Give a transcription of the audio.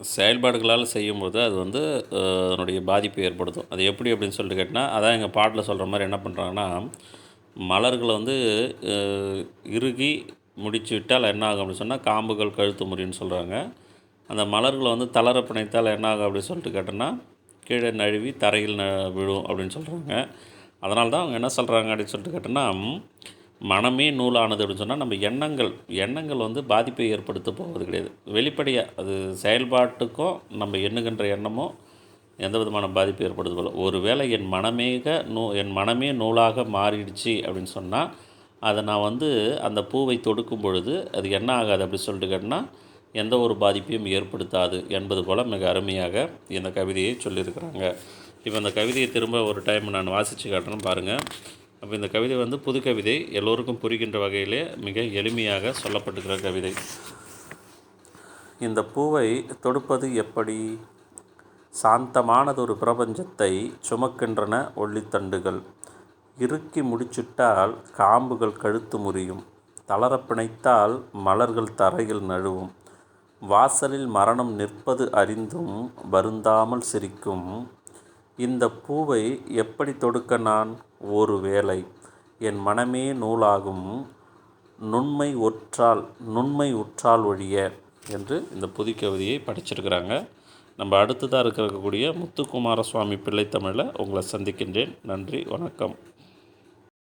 செயல்பாடுகளால் செய்யும்போது அது வந்து அதனுடைய பாதிப்பு ஏற்படுத்தும். அது எப்படி அப்படின்னு சொல்லிட்டு கேட்டால் அதான் எங்கள் பாட்டில் சொல்கிற மாதிரி என்ன பண்ணுறாங்கன்னா மலர்களை வந்து இறுகி முடிச்சு விட்டால் என்ன ஆகும் அப்படின்னு சொன்னால் காம்புகள் கழுத்து முறின்னு சொல்கிறாங்க அந்த மலர்களை வந்து தளர பிணைத்தால் என்ன ஆகும் அப்படின்னு சொல்லிட்டு கேட்டோன்னா கீழே நழுவி தரையில் ந விழும் அப்படின்னு சொல்கிறாங்க அதனால தான் அவங்க என்ன சொல்கிறாங்க அப்படின்னு சொல்லிட்டு கேட்டோன்னா மனமே நூலானது அப்படின்னு சொன்னால் நம்ம எண்ணங்கள் எண்ணங்கள் வந்து பாதிப்பை ஏற்படுத்த போவது கிடையாது. வெளிப்படையாக அது செயல்பாட்டுக்கும் நம்ம எண்ணுகின்ற எண்ணமும் எந்த விதமான பாதிப்பு ஏற்படுது போல. ஒருவேளை என் மனமேக நூ என் மனமே நூலாக மாறிடுச்சு அப்படின்னு சொன்னால் அதை நான் வந்து அந்த பூவை தொடுக்கும் பொழுது அது என்ன ஆகாது அப்படி சொல்லிட்டு கேட்டினா எந்த ஒரு பாதிப்பையும் ஏற்படுத்தாது என்பது போல் மிக அருமையாக இந்த கவிதையை சொல்லியிருக்கிறாங்க. இப்போ இந்த கவிதையை திரும்ப ஒரு டைம் நான் வாசித்து காட்டுறேன்னு பாருங்கள் அப்போ இந்த கவிதை வந்து புது கவிதை. எல்லோருக்கும் புரிகின்ற வகையிலே மிக எளிமையாக சொல்லப்பட்டுக்கிற கவிதை. இந்த பூவை தொடுப்பது எப்படி? சாந்தமானதொரு பிரபஞ்சத்தை சுமக்கின்றன ஒள்ளித்தண்டுகள். இறுக்கி முடிச்சிட்டால் காம்புகள் கழுத்து முறியும். தளர பிணைத்தால் மலர்கள் தரையில் நழுவும். வாசலில் மரணம் நிற்பது அறிந்தும் வருந்தாமல் சிரிக்கும். இந்த பூவை எப்படி தொடுக்க நான்? ஒரு வேளை. என் மனமே நூலாகும். நுண்மை ஒற்றால் நுண்மை உற்றால் ஒழிய என்று இந்த புதுக்கவிதையை படிச்சிருக்கிறாங்க. நம்ம அடுத்ததாக இருக்கக்கூடிய முத்துக்குமார சுவாமி பிள்ளை தமிழில் உங்களை சந்திக்கின்றேன். நன்றி வணக்கம்.